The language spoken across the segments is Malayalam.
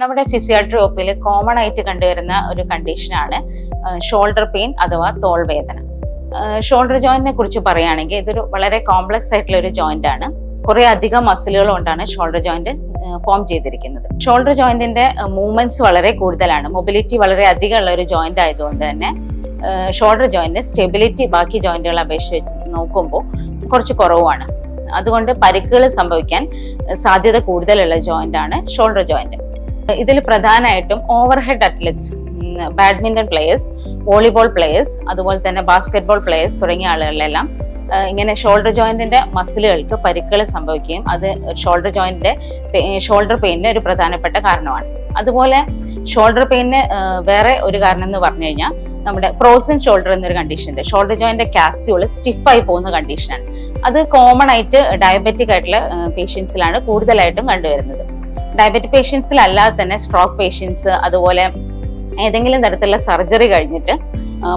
നമ്മുടെ ഫിസിയോട്രി ഒപ്പിൽ കോമൺ ആയിട്ട് കണ്ടുവരുന്ന ഒരു കണ്ടീഷനാണ് ഷോൾഡർ പെയിൻ അഥവാ തോൾ വേദന. ഷോൾഡർ ജോയിന്റിനെ കുറിച്ച് പറയുകയാണെങ്കിൽ ഇതൊരു വളരെ കോംപ്ലക്സ് ആയിട്ടുള്ള ഒരു ജോയിന്റ് ആണ്. കുറെ അധികം മസിലുകൾ കൊണ്ടാണ് ഷോൾഡർ ജോയിന്റ് ഫോം ചെയ്തിരിക്കുന്നത്. ഷോൾഡർ ജോയിന്റിന്റെ മൂവ്മെന്റ്സ് വളരെ കൂടുതലാണ്. മൊബിലിറ്റി വളരെ അധികമുള്ള ഒരു ജോയിന്റ് ആയതുകൊണ്ട് തന്നെ ഷോൾഡർ ജോയിന്റ് സ്റ്റെബിലിറ്റി ബാക്കി ജോയിന്റുകളെ അപേക്ഷിച്ച് നോക്കുമ്പോൾ കുറച്ച് കുറവാണ് അതുകൊണ്ട് പരിക്കുകൾ സംഭവിക്കാൻ സാധ്യത കൂടുതലുള്ള ജോയിന്റ് ആണ് ഷോൾഡർ ജോയിന്റ് ഇതിൽ പ്രധാനമായിട്ടും overhead athletes badminton players volleyball players അതുപോലെ തന്നെ ബാസ്കറ്റ്ബോൾ പ്ലേയേഴ്സ് തുടങ്ങിയ ആളുകളിലെല്ലാം ഇങ്ങനെ ഷോൾഡർ ജോയിന്റിന്റെ മസിലുകൾക്ക് പരിക്കുകൾ സംഭവിക്കുകയും അത് ഷോൾഡർ ജോയിന്റിന്റെ ഷോൾഡർ പെയിനിന് ഒരു പ്രധാനപ്പെട്ട കാരണമാണ്. അതുപോലെ ഷോൾഡർ പെയിന് വേറെ ഒരു കാരണം എന്ന് പറഞ്ഞു കഴിഞ്ഞാൽ നമ്മുടെ ഫ്രോസൺ ഷോൾഡർ എന്നൊരു കണ്ടീഷൻ ഉണ്ട്. ഷോൾഡർ ജോയിന്റെ ക്യാപ്സ്യൂൾ സ്റ്റിഫായി പോകുന്ന കണ്ടീഷനാണ് അത് കോമൺ ആയിട്ട് ഡയബറ്റിക് ആയിട്ടുള്ള പേഷ്യൻസിലാണ് കൂടുതലായിട്ടും കണ്ടുവരുന്നത്. ഡയബറ്റിക് പേഷ്യൻസിൽ അല്ലാതെ തന്നെ സ്ട്രോക്ക് പേഷ്യൻസ് അതുപോലെ ഏതെങ്കിലും തരത്തിലുള്ള സർജറി കഴിഞ്ഞിട്ട്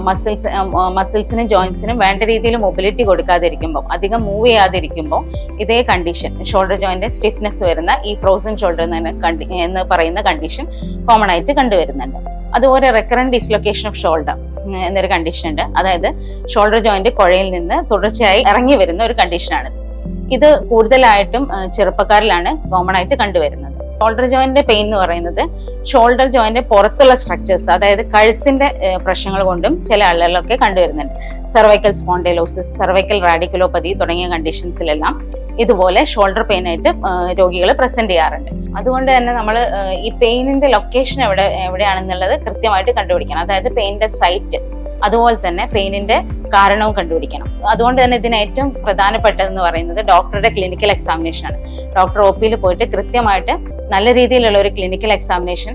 മസിൽസ് മസിൽസിനും ജോയിൻസിനും വേണ്ട രീതിയിൽ മൊബിലിറ്റി കൊടുക്കാതിരിക്കുമ്പോൾ അധികം മൂവ് ചെയ്യാതിരിക്കുമ്പോൾ ഇതേ കണ്ടീഷൻ ഷോൾഡർ ജോയിന്റ് സ്റ്റിഫ്നെസ് വരുന്ന ഈ ഫ്രോസൺ ഷോൾഡർ എന്ന് പറയുന്ന കണ്ടീഷൻ കോമൺ ആയിട്ട് കണ്ടുവരുന്നുണ്ട്. അതുപോലെ റെക്കറൻ ഡിസ്ലൊക്കേഷൻ ഓഫ് ഷോൾഡർ എന്നൊരു കണ്ടീഷൻ ഉണ്ട്. അതായത് ഷോൾഡർ ജോയിന്റ് കുഴയിൽ നിന്ന് തുടർച്ചയായി ഇറങ്ങി വരുന്ന ഒരു കണ്ടീഷനാണ് ഇത് കൂടുതലായിട്ടും ചെറുപ്പക്കാരിലാണ് കോമൺ ആയിട്ട് കണ്ടുവരുന്നത്. ഷോൾഡർ ജോയിന്റിന്റെ പെയിൻ എന്ന് പറയുന്നത് ഷോൾഡർ ജോയിന്റിന്റെ പുറത്തുള്ള സ്ട്രക്ചേഴ്സ് അതായത് കഴുത്തിന്റെ പ്രശ്നങ്ങൾ കൊണ്ടും ചില ആളുകളിലൊക്കെ കണ്ടുവരുന്നുണ്ട്. സെർവൈക്കൽ സ്പോണ്ടൈലോസിസ് സെർവൈക്കൽ റാഡിക്കുലോപ്പതി തുടങ്ങിയ കണ്ടീഷൻസിലെല്ലാം ഇതുപോലെ ഷോൾഡർ പെയിൻ ആയിട്ട് രോഗികൾ പ്രസന്റ് ചെയ്യാറുണ്ട്. അതുകൊണ്ട് തന്നെ നമ്മൾ ഈ പെയിനിന്റെ ലൊക്കേഷൻ എവിടെ എവിടെയാണെന്നുള്ളത് കൃത്യമായിട്ട് കണ്ടുപിടിക്കണം. അതായത് പെയിനിന്റെ സൈറ്റ് അതുപോലെ തന്നെ പെയിനിന്റെ കാരണവും കണ്ടുപിടിക്കണം. അതുകൊണ്ട് തന്നെ ഇതിന് ഏറ്റവും പ്രധാനപ്പെട്ടതെന്ന് പറയുന്നത് ഡോക്ടറുടെ ക്ലിനിക്കൽ എക്സാമിനേഷൻ ആണ്. ഡോക്ടർ ഒ പിയിൽ പോയിട്ട് കൃത്യമായിട്ട് നല്ല രീതിയിലുള്ള ഒരു ക്ലിനിക്കൽ എക്സാമിനേഷൻ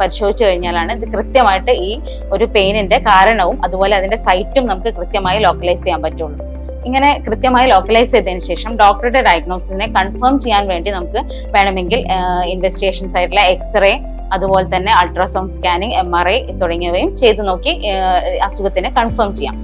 പരിശോധിച്ചു കഴിഞ്ഞാലാണ് ഇത് കൃത്യമായിട്ട് ഈ ഒരു പെയിനിന്റെ കാരണവും അതുപോലെ അതിന്റെ സൈറ്റും നമുക്ക് കൃത്യമായി ലോക്കലൈസ് ചെയ്യാൻ പറ്റുള്ളൂ. ഇങ്ങനെ കൃത്യമായി ലോക്കലൈസ് ചെയ്തതിന് ശേഷം ഡോക്ടറുടെ ഡയഗ്നോസിസിനെ കൺഫേം ചെയ്യാൻ വേണ്ടി നമുക്ക് വേണമെങ്കിൽ ഇൻവെസ്റ്റിഗേഷൻ സൈഡിലെ എക്സ്റേ അതുപോലെ തന്നെ ultrasound scanning M R I തുടങ്ങിയവയും ചെയ്തു നോക്കി അസുഖത്തിനെ കൺഫേം ചെയ്യാം.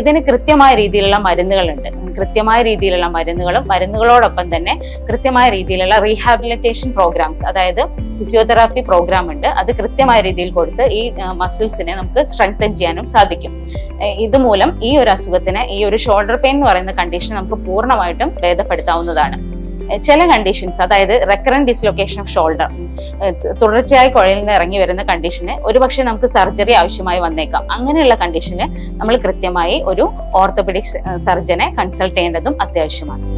ഇതിന് കൃത്യമായ രീതിയിലുള്ള മരുന്നുകളുണ്ട്. കൃത്യമായ രീതിയിലുള്ള മരുന്നുകളും മരുന്നുകളോടൊപ്പം തന്നെ കൃത്യമായ രീതിയിലുള്ള റീഹാബിലിറ്റേഷൻ പ്രോഗ്രാംസ് അതായത് ഫിസിയോതെറാപ്പി പ്രോഗ്രാം ഉണ്ട്. അത് കൃത്യമായ രീതിയിൽ കൊടുത്ത് ഈ മസിൽസിനെ നമുക്ക് സ്ട്രെങ്തൻ ചെയ്യാനും സാധിക്കും. ഇതുമൂലം ഈ ഒരു അസുഖത്തിന് ഈ ഒരു ഷോൾഡർ പെയിൻ എന്ന് പറയുന്ന കണ്ടീഷൻ നമുക്ക് പൂർണമായിട്ടും ഭേദപ്പെടുത്താവുന്നതാണ്. ചില കണ്ടീഷൻസ് അതായത് റെക്കറന്റ് ഡിസ്ലൊക്കേഷൻ ഓഫ് ഷോൾഡർ തുടർച്ചയായി കുഴയിൽ നിന്ന് ഇറങ്ങി വരുന്ന കണ്ടീഷന് ഒരുപക്ഷെ നമുക്ക് സർജറി ആവശ്യമായി വന്നേക്കാം. അങ്ങനെയുള്ള കണ്ടീഷന് നമ്മൾ കൃത്യമായി ഒരു ഓർത്തോപെഡിക്സ് സർജനെ കൺസൾട്ട് ചെയ്യേണ്ടതും അത്യാവശ്യമാണ്.